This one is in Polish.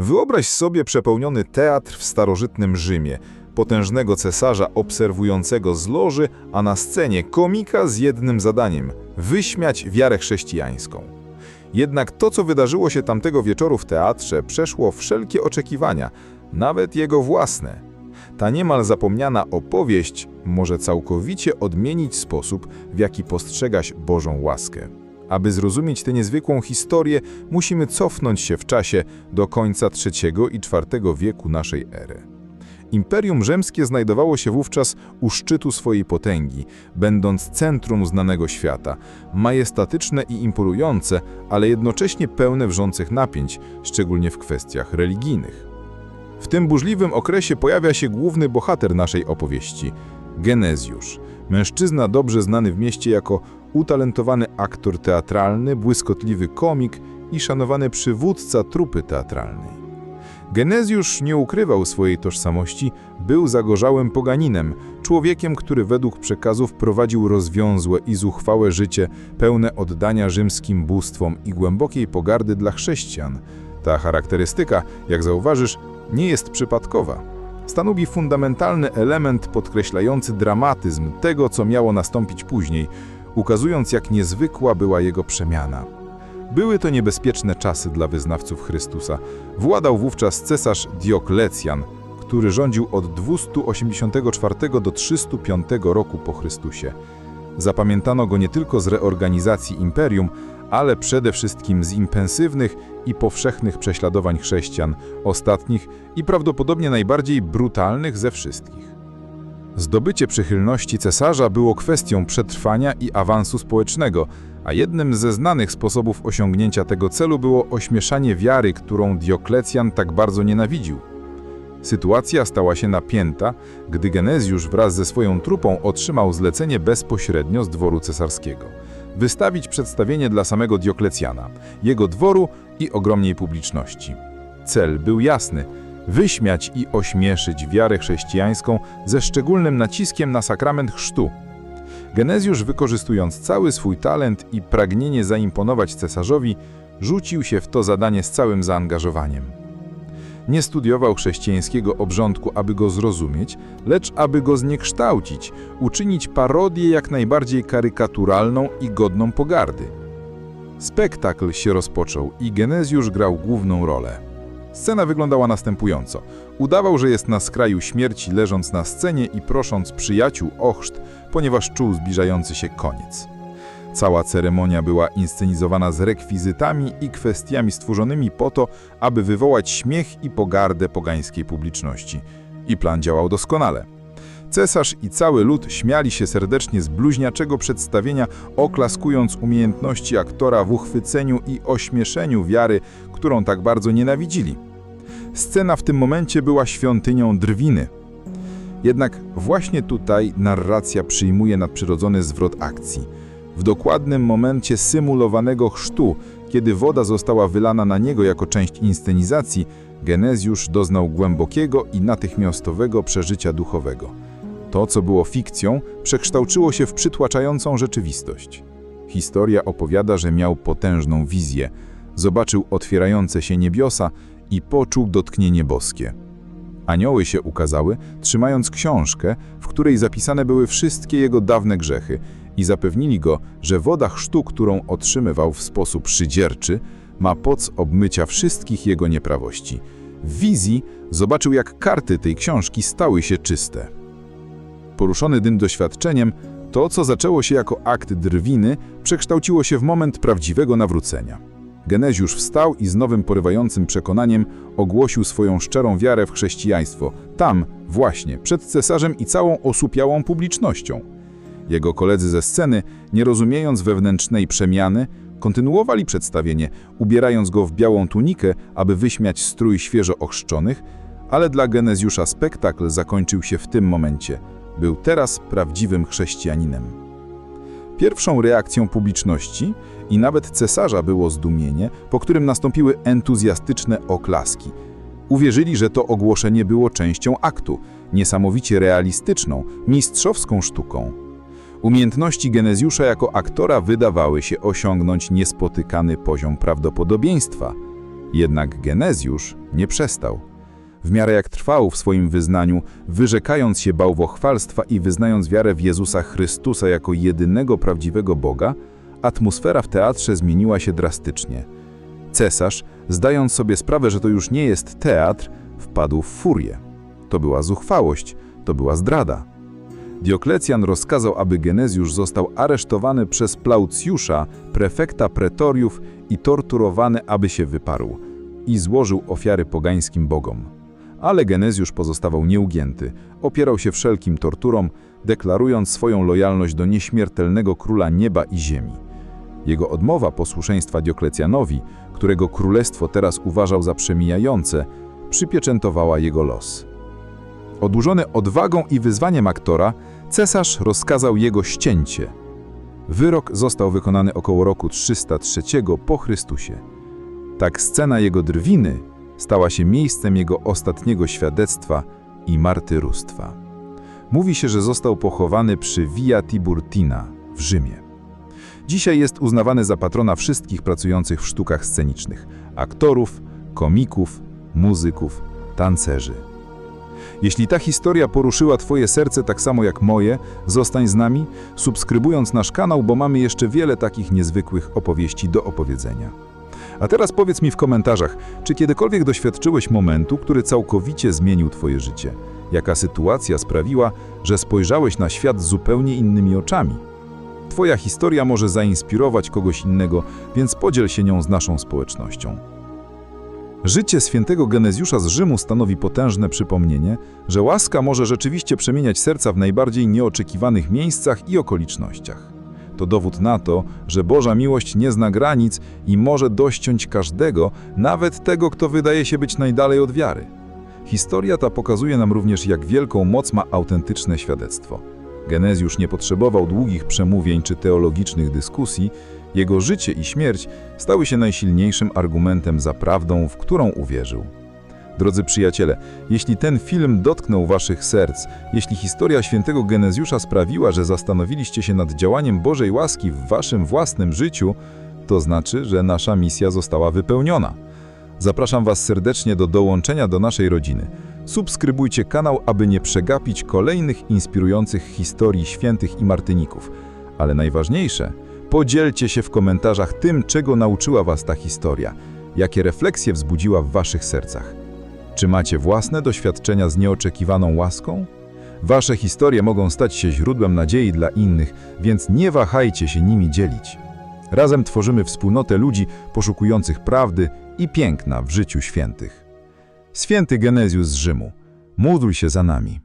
Wyobraź sobie przepełniony teatr w starożytnym Rzymie, potężnego cesarza obserwującego z loży, a na scenie komika z jednym zadaniem – wyśmiać wiarę chrześcijańską. Jednak to, co wydarzyło się tamtego wieczoru w teatrze, przeszło wszelkie oczekiwania, nawet jego własne. Ta niemal zapomniana opowieść może całkowicie odmienić sposób, w jaki postrzegasz Bożą łaskę. Aby zrozumieć tę niezwykłą historię, musimy cofnąć się w czasie do końca III i IV wieku naszej ery. Imperium Rzymskie znajdowało się wówczas u szczytu swojej potęgi, będąc centrum znanego świata, majestatyczne i imponujące, ale jednocześnie pełne wrzących napięć, szczególnie w kwestiach religijnych. W tym burzliwym okresie pojawia się główny bohater naszej opowieści Genezjusz, mężczyzna dobrze znany w mieście jako utalentowany aktor teatralny, błyskotliwy komik i szanowany przywódca trupy teatralnej. Genezjusz nie ukrywał swojej tożsamości, był zagorzałym poganinem, człowiekiem, który według przekazów prowadził rozwiązłe i zuchwałe życie, pełne oddania rzymskim bóstwom i głębokiej pogardy dla chrześcijan. Ta charakterystyka, jak zauważysz, nie jest przypadkowa. Stanowi fundamentalny element podkreślający dramatyzm tego, co miało nastąpić później, ukazując jak niezwykła była jego przemiana. Były to niebezpieczne czasy dla wyznawców Chrystusa. Władał wówczas cesarz Dioklecjan, który rządził od 284 do 305 roku po Chrystusie. Zapamiętano go nie tylko z reorganizacji imperium, ale przede wszystkim z intensywnych i powszechnych prześladowań chrześcijan, ostatnich i prawdopodobnie najbardziej brutalnych ze wszystkich. Zdobycie przychylności cesarza było kwestią przetrwania i awansu społecznego, a jednym ze znanych sposobów osiągnięcia tego celu było ośmieszanie wiary, którą Dioklecjan tak bardzo nienawidził. Sytuacja stała się napięta, gdy Genezjusz wraz ze swoją trupą otrzymał zlecenie bezpośrednio z dworu cesarskiego. Wystawić przedstawienie dla samego Dioklecjana, jego dworu i ogromnej publiczności. Cel był jasny – wyśmiać i ośmieszyć wiarę chrześcijańską ze szczególnym naciskiem na sakrament chrztu. Genezjusz, wykorzystując cały swój talent i pragnienie zaimponować cesarzowi, rzucił się w to zadanie z całym zaangażowaniem. Nie studiował chrześcijańskiego obrządku, aby go zrozumieć, lecz aby go zniekształcić, uczynić parodię jak najbardziej karykaturalną i godną pogardy. Spektakl się rozpoczął i Genezjusz grał główną rolę. Scena wyglądała następująco. Udawał, że jest na skraju śmierci, leżąc na scenie i prosząc przyjaciół o chrzt, ponieważ czuł zbliżający się koniec. Cała ceremonia była inscenizowana z rekwizytami i kwestiami stworzonymi po to, aby wywołać śmiech i pogardę pogańskiej publiczności. I plan działał doskonale. Cesarz i cały lud śmiali się serdecznie z bluźniaczego przedstawienia, oklaskując umiejętności aktora w uchwyceniu i ośmieszeniu wiary, którą tak bardzo nienawidzili. Scena w tym momencie była świątynią drwiny. Jednak właśnie tutaj narracja przyjmuje nadprzyrodzony zwrot akcji. W dokładnym momencie symulowanego chrztu, kiedy woda została wylana na niego jako część inscenizacji, Genezjusz doznał głębokiego i natychmiastowego przeżycia duchowego. To, co było fikcją, przekształciło się w przytłaczającą rzeczywistość. Historia opowiada, że miał potężną wizję. Zobaczył otwierające się niebiosa i poczuł dotknięcie boskie. Anioły się ukazały, trzymając książkę, w której zapisane były wszystkie jego dawne grzechy i zapewnili go, że woda chrztu, którą otrzymywał w sposób szydzierczy, ma moc obmycia wszystkich jego nieprawości. W wizji zobaczył, jak karty tej książki stały się czyste. Poruszony tym doświadczeniem, to, co zaczęło się jako akt drwiny, przekształciło się w moment prawdziwego nawrócenia. Genezjusz wstał i z nowym porywającym przekonaniem ogłosił swoją szczerą wiarę w chrześcijaństwo, tam, właśnie, przed cesarzem i całą osłupiałą publicznością. Jego koledzy ze sceny, nie rozumiejąc wewnętrznej przemiany, kontynuowali przedstawienie, ubierając go w białą tunikę, aby wyśmiać strój świeżo ochrzczonych, ale dla Genezjusza spektakl zakończył się w tym momencie – był teraz prawdziwym chrześcijaninem. Pierwszą reakcją publiczności i nawet cesarza było zdumienie, po którym nastąpiły entuzjastyczne oklaski. Uwierzyli, że to ogłoszenie było częścią aktu, niesamowicie realistyczną, mistrzowską sztuką. Umiejętności Genezjusza jako aktora wydawały się osiągnąć niespotykany poziom prawdopodobieństwa. Jednak Genezjusz nie przestał. W miarę jak trwał w swoim wyznaniu, wyrzekając się bałwochwalstwa i wyznając wiarę w Jezusa Chrystusa jako jedynego prawdziwego Boga, atmosfera w teatrze zmieniła się drastycznie. Cesarz, zdając sobie sprawę, że to już nie jest teatr, wpadł w furię. To była zuchwałość, to była zdrada. Dioklecjan rozkazał, aby Genezjusz został aresztowany przez Plaucjusza, prefekta pretoriów i torturowany, aby się wyparł i złożył ofiary pogańskim bogom. Ale Genezjusz pozostawał nieugięty, opierał się wszelkim torturom, deklarując swoją lojalność do nieśmiertelnego króla nieba i ziemi. Jego odmowa posłuszeństwa Dioklecjanowi, którego królestwo teraz uważał za przemijające, przypieczętowała jego los. Odurzony odwagą i wyzwaniem aktora, cesarz rozkazał jego ścięcie. Wyrok został wykonany około roku 303 po Chrystusie. Tak scena jego drwiny stała się miejscem jego ostatniego świadectwa i martyrustwa. Mówi się, że został pochowany przy Via Tiburtina w Rzymie. Dzisiaj jest uznawany za patrona wszystkich pracujących w sztukach scenicznych aktorów, komików, muzyków, tancerzy. Jeśli ta historia poruszyła Twoje serce tak samo jak moje, zostań z nami, subskrybując nasz kanał, bo mamy jeszcze wiele takich niezwykłych opowieści do opowiedzenia. A teraz powiedz mi w komentarzach, czy kiedykolwiek doświadczyłeś momentu, który całkowicie zmienił Twoje życie? Jaka sytuacja sprawiła, że spojrzałeś na świat zupełnie innymi oczami? Twoja historia może zainspirować kogoś innego, więc podziel się nią z naszą społecznością. Życie świętego Genezjusza z Rzymu stanowi potężne przypomnienie, że łaska może rzeczywiście przemieniać serca w najbardziej nieoczekiwanych miejscach i okolicznościach. To dowód na to, że Boża miłość nie zna granic i może dościąć każdego, nawet tego, kto wydaje się być najdalej od wiary. Historia ta pokazuje nam również, jak wielką moc ma autentyczne świadectwo. Genezjusz nie potrzebował długich przemówień czy teologicznych dyskusji, jego życie i śmierć stały się najsilniejszym argumentem za prawdą, w którą uwierzył. Drodzy przyjaciele, jeśli ten film dotknął waszych serc, jeśli historia świętego Genezjusza sprawiła, że zastanowiliście się nad działaniem Bożej łaski w waszym własnym życiu, to znaczy, że nasza misja została wypełniona. Zapraszam was serdecznie do dołączenia do naszej rodziny. Subskrybujcie kanał, aby nie przegapić kolejnych inspirujących historii świętych i martyników. Ale najważniejsze, podzielcie się w komentarzach tym, czego nauczyła was ta historia, jakie refleksje wzbudziła w waszych sercach. Czy macie własne doświadczenia z nieoczekiwaną łaską? Wasze historie mogą stać się źródłem nadziei dla innych, więc nie wahajcie się nimi dzielić. Razem tworzymy wspólnotę ludzi poszukujących prawdy i piękna w życiu świętych. Święty Genezjusz z Rzymu, módl się za nami.